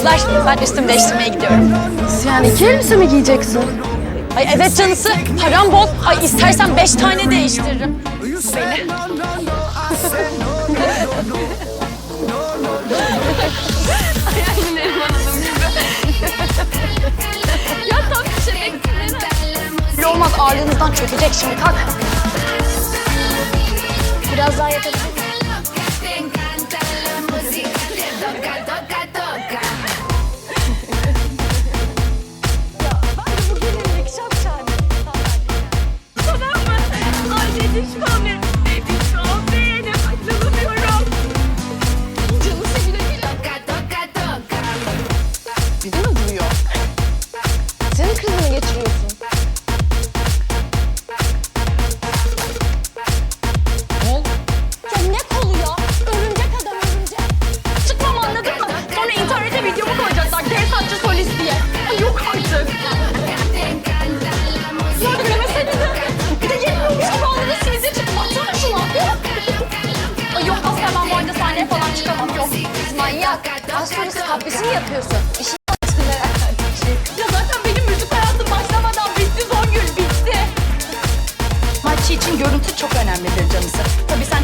Kızlar ben üstümü değiştirmeye gidiyorum. Yani iki elbise mi giyeceksin? Ay evet canısı param bol. Ay istersen beş tane değiştiririm. Beni. Ya tam şebek Öyle olmaz ağırlığınızdan çökecek şimdi kalk. Biraz daha yatabilir geçiriyorsun? Kol? Ne kolu ya? Örümcek adam örümcek. Çıkmam anladın mı? Sonra internete videomu koyacaklar. Kersaççı solist diye. Ay yok artık. Ya gülmesenize. Bir de yetmiyormuş gibi aldınız sizi. Atsana şunu. Ay yok asla ben bu arada falan çıkamam. Yok. Manyak. Az sonra kahvesini yapıyorsun. İşi Şey için görüntü çok önemlidir canısı. Tabii sen